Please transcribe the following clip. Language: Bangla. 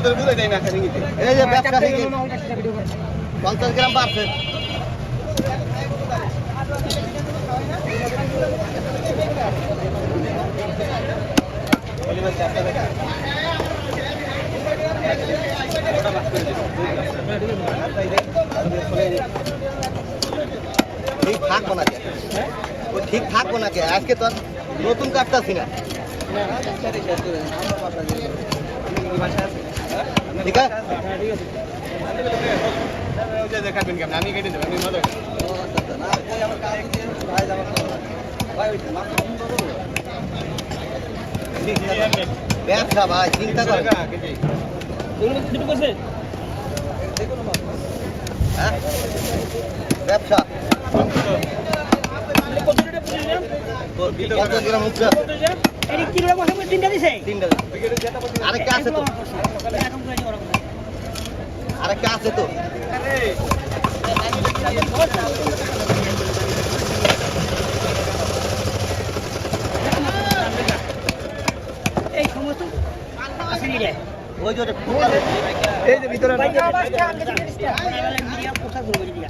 এই যে ব্যবসা থেকে পঞ্চাশ গ্রাম বাড়ছে। ঠিক থাকব না কে ও ঠিক থাকব না কে আজকে তো নতুন কাটতাছি না। ঠিক আছে ব্যবসা ভাই চিন্তা হ্যাঁ? ব্যবসা। গ্রাম মুখটা তিনটা আরেকটা আছে তো। আরেকটা আছে তো। এই সমস্ত আসেনি রে ওই যে এই যে ভিতরে পোশাক করব দিয়া